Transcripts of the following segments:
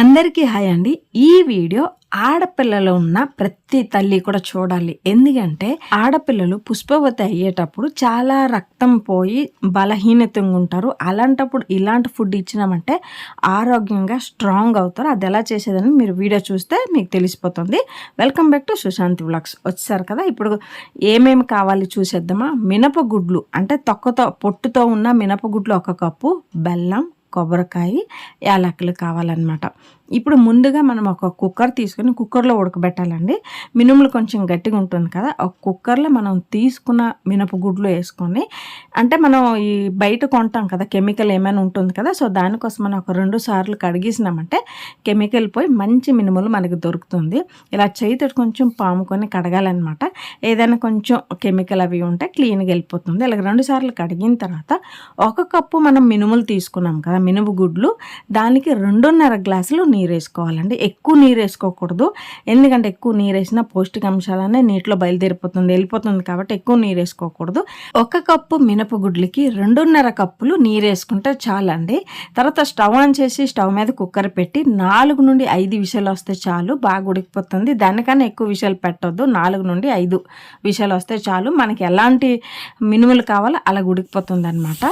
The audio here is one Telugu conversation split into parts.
అందరికీ హాయ్ అండి. ఈ వీడియో ఆడపిల్లలు ఉన్న ప్రతి తల్లి కూడా చూడాలి. ఎందుకంటే ఆడపిల్లలు పుష్పవతి అయ్యేటప్పుడు చాలా రక్తం పోయి బలహీనతంగా ఉంటారు. అలాంటప్పుడు ఇలాంటి ఫుడ్ ఇచ్చినామంటే ఆరోగ్యంగా స్ట్రాంగ్ అవుతారు. అది ఎలా చేసేదని మీరు వీడియో చూస్తే మీకు తెలిసిపోతుంది. Welcome back to Sushanthi vlogs. వచ్చేసారు కదా ఇప్పుడు ఏమేమి కావాలి చూసేద్దామా? మినపగుడ్లు అంటే తొక్కతో పొట్టుతో ఉన్న మినపగుడ్లు ఒక కప్పు బెల్లం కొబ్బరికాయ యాలకులు కావాలన్నమాట. ఇప్పుడు ముందుగా మనం ఒక కుక్కర్ తీసుకొని కుక్కర్లో ఉడకబెట్టాలండి. మినుములు కొంచెం గట్టిగా ఉంటుంది కదా ఒక కుక్కర్లో మనం తీసుకున్న మినపగుడ్లు వేసుకొని అంటే మనం ఈ బయట కొంటాం కదా కెమికల్ ఏమైనా ఉంటుంది కదా సో దానికోసం మనం ఒక రెండు సార్లు కడిగేసినామంటే కెమికల్ పోయి మంచి మినుములు మనకి దొరుకుతుంది. ఇలా చేతితో కొంచెం పాముకొని కడగాలన్నమాట. ఏదైనా కొంచెం కెమికల్ అవి ఉంటే క్లీన్గా వెళ్ళిపోతుంది. ఇలా రెండు సార్లు కడిగిన తర్వాత ఒక కప్పు మనం మినుములు తీసుకున్నాం కదా మినుము గుడ్లు దానికి రెండున్నర గ్లాసులు నీరు వేసుకోవాలండి ఎక్కువ నీరు వేసుకోకూడదు ఎందుకంటే ఎక్కువ నీరు వేసినా పౌష్టికాంశాలనే నీటిలో బయలుదేరిపోతుంది వెళ్ళిపోతుంది కాబట్టి ఎక్కువ నీరు వేసుకోకూడదు ఒక కప్పు మినపగుడ్లకి రెండున్నర కప్పులు నీరు వేసుకుంటే చాలండి. తర్వాత స్టవ్ ఆన్ చేసి స్టవ్ మీద కుక్కర్ పెట్టి నాలుగు నుండి ఐదు విషయాలు వస్తే చాలు బాగా ఉడికిపోతుంది. దానికన్నా ఎక్కువ విషయాలు పెట్టొద్దు. నాలుగు నుండి ఐదు విషయాలు వస్తే చాలు. మనకి ఎలాంటి మినుములు కావాలో అలా ఉడికిపోతుంది అనమాట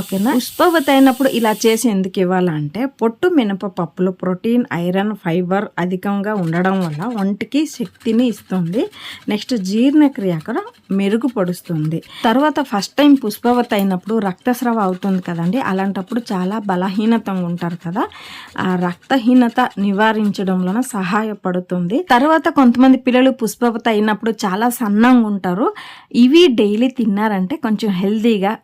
ఓకేనా? పుష్పవతి అయినప్పుడు ఇలా చేసి ఎందుకు ఇవ్వాలంటే పొట్టు మినప పప్పులో ప్రోటీన్ ఐరన్ ఫైబర్ అధికంగా ఉండడం వల్ల ఒంటికి శక్తిని ఇస్తుంది. నెక్స్ట్ జీర్ణక్రియ కూడా మెరుగుపరుస్తుంది తర్వాత ఫస్ట్ టైం పుష్పవతి అయినప్పుడు రక్తస్రావ అవుతుంది కదండి. అలాంటప్పుడు చాలా బలహీనతంగా ఉంటారు కదా. ఆ రక్తహీనత నివారించడంలోన సహాయపడుతుంది. తర్వాత కొంతమంది పిల్లలు పుష్పవతి అయినప్పుడు చాలా సన్నంగా ఉంటారు. ఇవి డైలీ తిన్నారంటే కొంచెం హెల్దీగా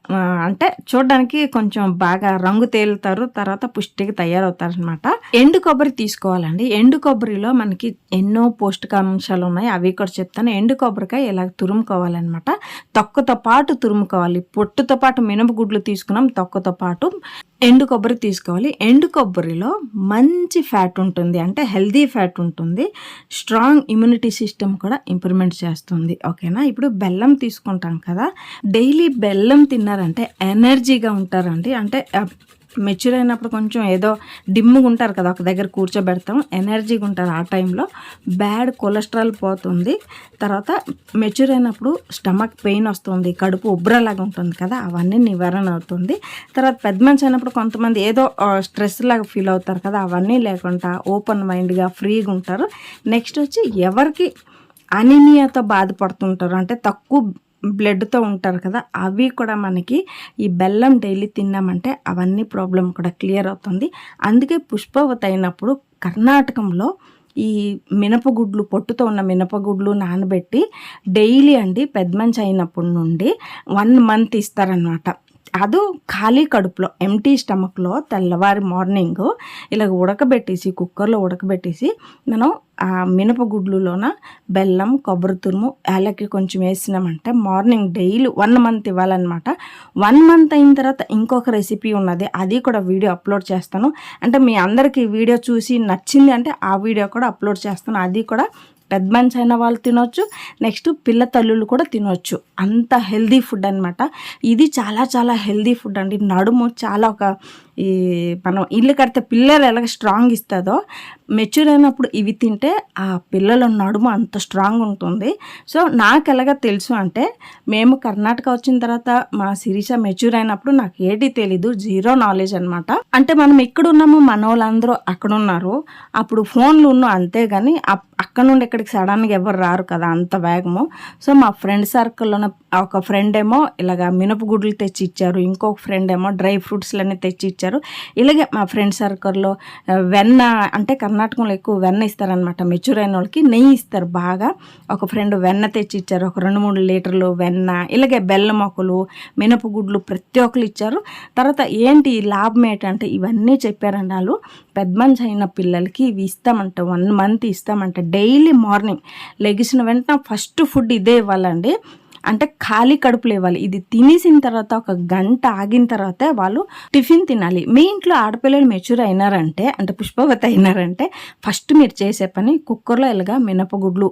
అంటే చూడడానికి కొంచెం బాగా రంగు తేలుతారు. తర్వాత పుష్టిగా తయారవుతారు అనమాట ఎండు కొబ్బరి తీసుకోవాలండి. ఎండు కొబ్బరిలో మనకి ఎన్నో పౌష్టికాంశాలు ఉన్నాయి అవి కూడా చెప్తాను. ఎండు కొబ్బరికాయ ఇలా తురుముకోవాలన్నమాట. తొక్కతో పాటు తురుముకోవాలి. పొట్టుతో పాటు మినపగుడ్లు తీసుకున్నాం. తొక్కతో పాటు ఎండు కొబ్బరి తీసుకోవాలి. ఎండు కొబ్బరిలో మంచి ఫ్యాట్ ఉంటుంది. అంటే హెల్దీ ఫ్యాట్ ఉంటుంది. స్ట్రాంగ్ ఇమ్యూనిటీ సిస్టమ్ కూడా ఇంప్రూవ్మెంట్ చేస్తుంది. ఓకేనా? ఇప్పుడు బెల్లం తీసుకుంటాం కదా. డైలీ బెల్లం తిన్నారంటే ఎనర్జీగా ఉంటారండి. అంటే మెచ్యూర్ అయినప్పుడు కొంచెం ఏదో డిమ్ముగా ఉంటారు కదా ఒక దగ్గర కూర్చోబెడతాం ఎనర్జీగా ఉంటారు ఆ టైంలో. బ్యాడ్ కొలెస్ట్రాల్ పోతుంది. తర్వాత మెచ్యూర్ అయినప్పుడు స్టమక్ పెయిన్ వస్తుంది కడుపు ఉబ్రలాగా ఉంటుంది కదా అవన్నీ నివారణ అవుతుంది. తర్వాత పెద్ద మనిషి అయినప్పుడు కొంతమంది ఏదో స్ట్రెస్ లాగా ఫీల్ అవుతారు కదా అవన్నీ లేకుండా ఓపెన్ మైండ్గా ఫ్రీగా ఉంటారు. నెక్స్ట్ వచ్చి ఎవరికి అనిమియాతో బాధపడుతుంటారు అంటే తక్కువ బ్లడ్తో ఉంటారు కదా అవి కూడా మనకి ఈ బెల్లం డైలీ తిన్నామంటే అవన్నీ ప్రాబ్లం కూడా క్లియర్ అవుతుంది. అందుకే పుష్పవతి అయినప్పుడు కర్ణాటకంలో ఈ మినపగుడ్లు పొట్టుతో ఉన్న మినపగుడ్లు నానబెట్టి డైలీ అండి పెద్ద మంచి అయినప్పటి నుండి వన్ మంత్ ఇస్తారనమాట అదు ఖాళీ కడుపులో ఎంటీ స్టమక్లో తెల్లవారి మార్నింగ్ ఇలా ఉడకబెట్టేసి కుక్కర్లో ఉడకబెట్టేసి మనం ఆ మినపగుడ్లులోన బెల్లం కొబ్బరి తురుము ఏలకి కొంచెం వేసినామంటే మార్నింగ్ డైలీ వన్ మంత్ ఇవ్వాలన్నమాట. వన్ మంత్ అయిన తర్వాత ఇంకొక రెసిపీ ఉన్నది అది కూడా వీడియో అప్లోడ్ చేస్తాను. అంటే మీ అందరికీ వీడియో చూసి నచ్చింది అంటే ఆ వీడియో కూడా అప్లోడ్ చేస్తాను. అది కూడా పెద్ద మనిషి అయిన వాళ్ళు తినొచ్చు నెక్స్ట్ పిల్ల తల్లులు కూడా తినొచ్చు. అంత హెల్దీ ఫుడ్ అనమాట ఇది చాలా చాలా హెల్దీ ఫుడ్ అండి. నడుము చాలా ఒక ఈ మనం ఇల్లు కడితే పిల్లలు ఎలాగ స్ట్రాంగ్ ఇస్తుందో మెచ్యూర్ అయినప్పుడు ఇవి తింటే ఆ పిల్లల నడుము అంత స్ట్రాంగ్ ఉంటుంది. సో నాకు ఎలాగ తెలుసు అంటే మేము కర్ణాటక వచ్చిన తర్వాత మా శిరీష మెచ్యూర్ అయినప్పుడు నాకు ఏది తెలీదు జీరో నాలెడ్జ్ అనమాట అంటే మనం ఇక్కడ ఉన్నాము మన వాళ్ళందరూ అక్కడ ఉన్నారు. అప్పుడు ఫోన్లు ఉన్నాం అంతే కానీ అక్కడ నుండి ఇక్కడికి సడన్గా ఎవరు రారు కదా అంత వేగము. సో మా ఫ్రెండ్ సర్కిల్లోనే ఒక ఫ్రెండ్ ఏమో ఇలాగ మినపగుడ్లు తెచ్చి ఇచ్చారు. ఇంకొక ఫ్రెండ్ ఏమో డ్రై ఫ్రూట్స్లన్నీ తెచ్చి ఇచ్చారు. ఇలాగే మా ఫ్రెండ్ సర్కిల్లో వెన్న అంటే కర్ణాటకలో ఎక్కువ వెన్న ఇస్తారనమాట మెచ్యూర్ అయిన వాళ్ళకి నెయ్యి ఇస్తారు బాగా. ఒక ఫ్రెండ్ వెన్న తెచ్చి ఇచ్చారు. ఒక రెండు మూడు లీటర్లు వెన్న ఇలాగే బెల్లం మొక్కలు మినపగుడ్లు ప్రతి ఒక్కరు ఇచ్చారు. తర్వాత ఏంటి ఈ లాభం ఏంటంటే ఇవన్నీ చెప్పారండి వాళ్ళు. పెద్ద మనిషి అయిన పిల్లలకి ఇవి ఇస్తామంట. వన్ మంత్ ఇస్తామంట. డైలీ మార్నింగ్ లెగిసిన వెంటనే ఫస్ట్ ఫుడ్ ఇదే ఇవ్వాలండి. అంటే ఖాళీ కడుపు ఇవ్వాలి ఇది తినేసిన తర్వాత ఒక గంట ఆగిన తర్వాతే వాళ్ళు టిఫిన్ తినాలి. మీ ఇంట్లో ఆడపిల్లలు మెచ్యూర్ అయినారంటే అంటే పుష్పవతి అయినారంటే ఫస్ట్ మీరు చేసే పని కుక్కర్లో ఇలాగా మినపగుడ్లు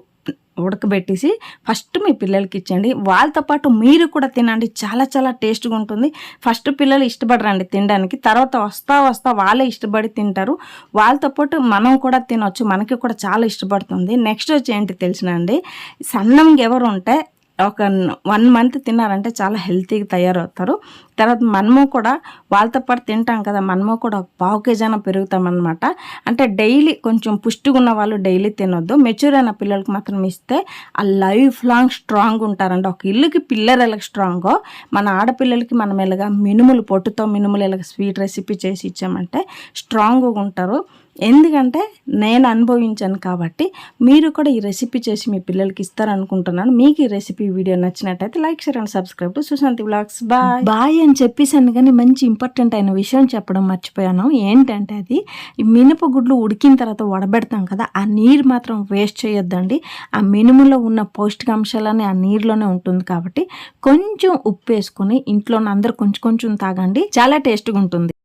ఉడకబెట్టేసి ఫస్ట్ మీ పిల్లలకి ఇచ్చండి వాళ్ళతో పాటు మీరు కూడా తినండి. చాలా చాలా టేస్ట్గా ఉంటుంది. ఫస్ట్ పిల్లలు ఇష్టపడరండి తినడానికి. తర్వాత వస్తా వస్తా వాళ్ళే ఇష్టపడి తింటారు. వాళ్ళతో పాటు మనం కూడా తినొచ్చు. మనకి కూడా చాలా ఇష్టపడుతుంది. నెక్స్ట్ వచ్చి ఏంటి తెలిసినండి సన్నంగా ఎవరు ఉంటే ఒక వన్ మంత్ తిన్నారంటే చాలా హెల్తీగా తయారవుతారు. తర్వాత మనము కూడా వాళ్ళతో పాటు తింటాం కదా మనము కూడా ఒక పావు కేజీన పెరుగుతామన్నమాట అంటే డైలీ కొంచెం పుష్టిగా ఉన్న వాళ్ళు డైలీ తినొద్దు. మెచ్యూర్ అయిన పిల్లలకి మాత్రం ఇస్తే ఆ లైఫ్ లాంగ్ స్ట్రాంగ్ ఉంటారండి. ఒక ఇల్లుకి పిల్లలు ఎలాగ స్ట్రాంగో మన ఆడపిల్లలకి మనం ఎలాగ మినుములు పొట్టుతో మినుములు ఎలాగ స్వీట్ రెసిపీ చేసి ఇచ్చామంటే స్ట్రాంగ్గా ఉంటారు. ఎందుకంటే నేను అనుభవించాను కాబట్టి మీరు కూడా ఈ రెసిపీ చేసి మీ పిల్లలకి ఇస్తారనుకుంటున్నాను. మీకు ఈ రెసిపీ వీడియో నచ్చినట్టయితే like share and subscribe to Sushanthi blogs. Bye bye అని చెప్పేసాను కానీ మంచి ఇంపార్టెంట్ అయిన విషయం చెప్పడం మర్చిపోయాను. ఏంటంటే అది మినపగుడ్లు ఉడికిన తర్వాత వడబెడతాం కదా ఆ నీరు మాత్రం వేస్ట్ చేయొద్దండి. ఆ మినుములో ఉన్న పౌష్టికాంశాలని ఆ నీరులోనే ఉంటుంది కాబట్టి కొంచెం ఉప్పు వేసుకొని ఇంట్లో అందరు కొంచెం కొంచెం తాగండి. చాలా టేస్ట్గా ఉంటుంది.